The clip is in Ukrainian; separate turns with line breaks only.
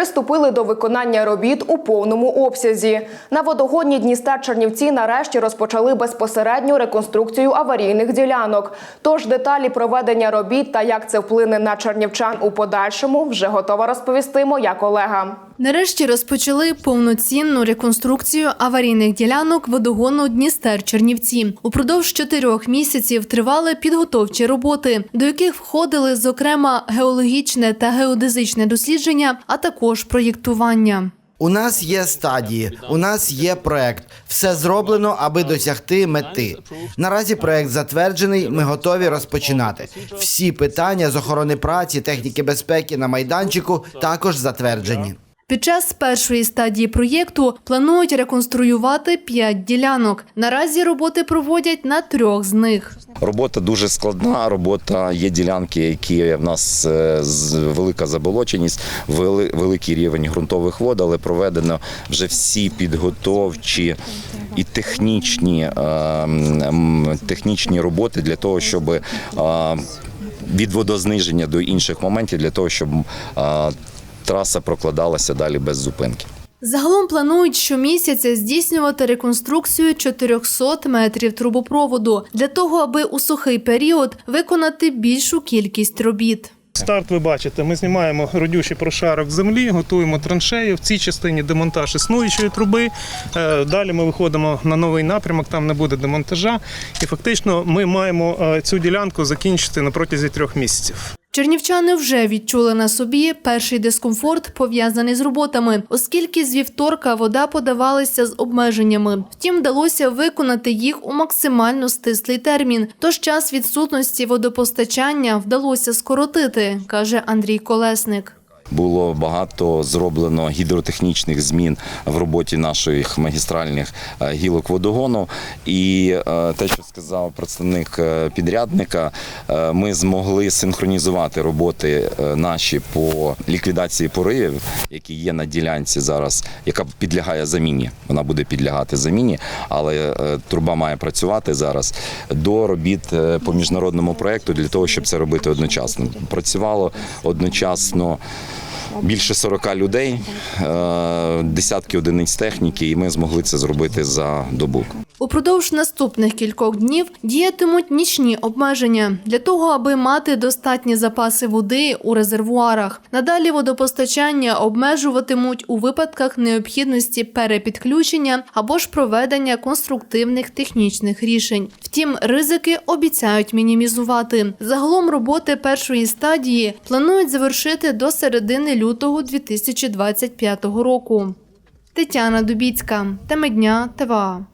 приступили до виконання робіт у повному обсязі. На водогодні Дністер Чернівці нарешті розпочали безпосередню реконструкцію аварійних ділянок. Тож деталі проведення робіт та як це вплине на чернівчан у подальшому вже готова розповісти моя колега.
Нарешті розпочали повноцінну реконструкцію аварійних ділянок водогону Дністер Чернівці. Упродовж чотирьох місяців тривали підготовчі роботи, до яких входили, зокрема, геологічне та геодезичне дослідження, а також проєктування.
У нас є стадії, у нас є проект. Все зроблено, аби досягти мети. Наразі проект затверджений. Ми готові розпочинати. Всі питання з охорони праці, техніки безпеки на майданчику також затверджені.
Під час першої стадії проєкту планують реконструювати п'ять ділянок. Наразі роботи проводять на трьох з них.
Робота дуже складна. Робота є ділянки, які в нас е, велика заболоченість, великий рівень ґрунтових вод, але проведено вже всі підготовчі і технічні, е, технічні роботи для того, щоб е, від водозниження до інших моментів, для того, щоб траса прокладалася далі без зупинки.
Загалом планують щомісяця здійснювати реконструкцію 400 метрів трубопроводу для того, аби у сухий період виконати більшу кількість робіт.
Старт ви бачите, ми знімаємо родючий прошарок землі, готуємо траншею. В цій частині демонтаж існуючої труби. Е, Далі ми виходимо на новий напрямок, там не буде демонтажа. І фактично ми маємо е, цю ділянку закінчити на протязі трьох місяців.
Чернівчани вже відчули на собі перший дискомфорт, пов'язаний з роботами, оскільки з вівторка вода подавалася з обмеженнями. Втім, вдалося виконати їх у максимально стислий термін. Тож час відсутності водопостачання вдалося скоротити, каже Андрій Колесник.
Було багато зроблено гідротехнічних змін в роботі наших магістральних е, гілок водогону. І е, те, що сказав представник е, підрядника, ми змогли синхронізувати роботи наші по ліквідації поривів, які є на ділянці зараз, яка підлягає заміні. Вона буде підлягати заміні, але труба має працювати зараз до робіт по міжнародному проекту для того, щоб це робити одночасно. Працювало одночасно. Більше 40 людей, е, десятки одиниць техніки, і ми змогли це зробити за добу.
Упродовж наступних кількох днів діятимуть нічні обмеження для того, аби мати достатні запаси води у резервуарах. Надалі водопостачання обмежуватимуть у випадках необхідності перепідключення або ж проведення конструктивних технічних рішень. Втім, ризики обіцяють мінімізувати. Загалом роботи першої стадії планують завершити до середини лютого 2025 року. Тетяна Дубіцька, теми дня ТВА.